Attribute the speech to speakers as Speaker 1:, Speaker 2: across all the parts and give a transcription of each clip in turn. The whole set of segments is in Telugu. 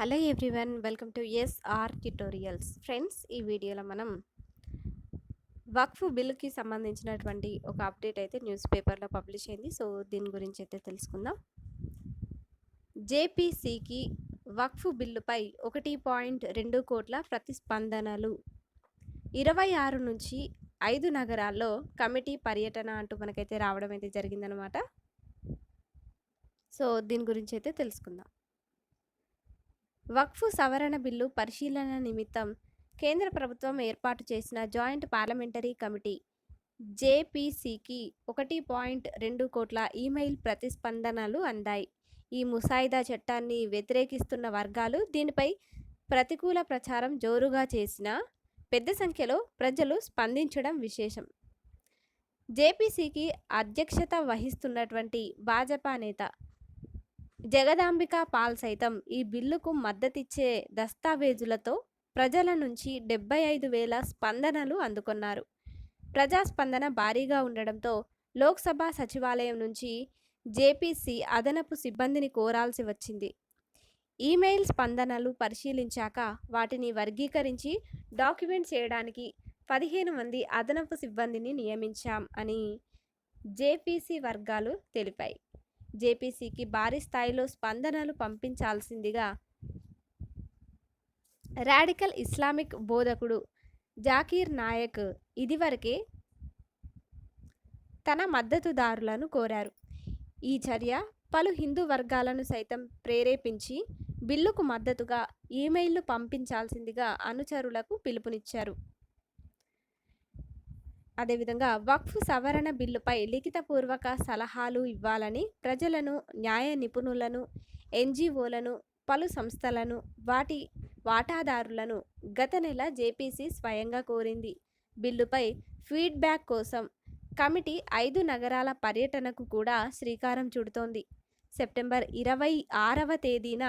Speaker 1: Hello everyone welcome to SR tutorials. Friends ఈ వీడియోలో మనం వక్ఫ్ బిల్కి సంబంధించినటువంటి ఒక అప్డేట్ అయితే న్యూస్ పేపర్లో పబ్లిష్ అయింది. సో దీని గురించి అయితే తెలుసుకుందాం. జేపీసీకి వక్ఫ్ బిల్లుపై ఒకటి పాయింట్ రెండు కోట్ల ప్రతిస్పందనలు. ఇరవై ఆరు నుంచి ఐదు నగరాల్లో కమిటీ పర్యటన అంటూ మనకైతే రావడం అయితే జరిగిందనమాట సో దీని గురించి అయితే తెలుసుకుందాం. వక్ఫ్ సవరణ బిల్లు పరిశీలన నిమిత్తం కేంద్ర ప్రభుత్వం ఏర్పాటు చేసిన జాయింట్ పార్లమెంటరీ కమిటీ జేపీసీకి ఒకటి పాయింట్ రెండు కోట్ల ఈమెయిల్ ప్రతిస్పందనలు అందాయి. ఈ ముసాయిదా చట్టాన్ని వ్యతిరేకిస్తున్న వర్గాలు దీనిపై ప్రతికూల ప్రచారం జోరుగా చేసిన పెద్ద సంఖ్యలో ప్రజలు స్పందించడం విశేషం. జేపీసీకి అధ్యక్షత వహిస్తున్నటువంటి భాజపా నేత జగదాంబిక పాల్ సైతం ఈ బిల్లుకు మద్దతిచ్చే దస్తావేజులతో ప్రజల నుంచి డెబ్బై ఐదు వేల స్పందనలు అందుకున్నారు. ప్రజాస్పందన భారీగా ఉండడంతో లోక్సభ సచివాలయం నుంచి జేపీసీ అదనపు సిబ్బందిని కోరాల్సి వచ్చింది. ఈమెయిల్ స్పందనలు పరిశీలించాక వాటిని వర్గీకరించి డాక్యుమెంట్ చేయడానికి పదిహేను మంది అదనపు సిబ్బందిని నియమించాం అని జేపీసీ వర్గాలు తెలిపాయి. జేపీసీకి భారీ స్థాయిలో స్పందనలు పంపించాల్సిందిగా రాడికల్ ఇస్లామిక్ బోధకుడు జాకీర్ నాయక్ ఇదివరకే తన మద్దతుదారులను కోరారు. ఈ చర్య పలు హిందూ వర్గాలను సైతం ప్రేరేపించి బిల్లుకు మద్దతుగా ఈమెయిల్లు పంపించాల్సిందిగా అనుచరులకు పిలుపునిచ్చారు. అదేవిధంగా వక్ఫ్ సవరణ బిల్లుపై లిఖితపూర్వక సలహాలు ఇవ్వాలని ప్రజలను న్యాయ నిపుణులను ఎన్జిఓలను పలు సంస్థలను వాటి వాటాదారులను గత నెల జేపీసీ స్వయంగా కోరింది. బిల్లుపై ఫీడ్బ్యాక్ కోసం కమిటీ ఐదు నగరాల పర్యటనకు కూడా శ్రీకారం చుడుతోంది. సెప్టెంబర్ ఇరవై ఆరవ తేదీన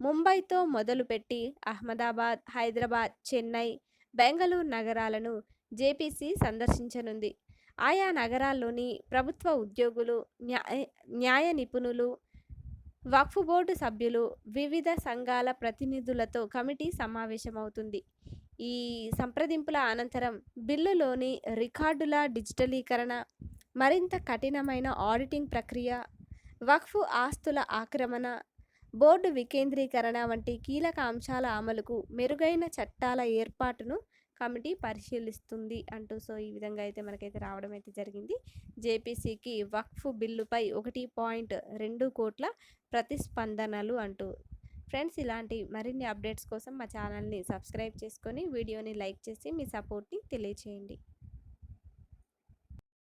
Speaker 1: ముంబైతో మొదలుపెట్టి అహ్మదాబాద్ హైదరాబాద్ చెన్నై బెంగళూరు నగరాలను జేపీసీ సందర్శించనుంది. ఆయా నగరాల్లోని ప్రభుత్వ ఉద్యోగులు న్యాయ న్యాయ నిపుణులు వక్ఫ్ బోర్డు సభ్యులు వివిధ సంఘాల ప్రతినిధులతో కమిటీ సమావేశమవుతుంది. ఈ సంప్రదింపుల అనంతరం బిల్లులోని రికార్డుల డిజిటలీకరణ మరింత కఠినమైన ఆడిటింగ్ ప్రక్రియ వక్ఫ్ ఆస్తుల ఆక్రమణ బోర్డు వికేంద్రీకరణ వంటి కీలక అంశాల అమలుకు మెరుగైన చట్టాల ఏర్పాటును కమిటీ పరిశీలిస్తుంది అంటూ సో ఈ విధంగా అయితే మనకైతే రావడం అయితే జరిగింది. జేపీసీకి వక్ఫ్ బిల్లుపై ఒకటి పాయింట్ రెండు కోట్ల ప్రతిస్పందనలు అంటూ. ఫ్రెండ్స్ ఇలాంటి మరిన్ని అప్డేట్స్ కోసం మా ఛానల్ని సబ్స్క్రైబ్ చేసుకొని వీడియోని లైక్ చేసి మీ సపోర్ట్ని తెలియచేయండి.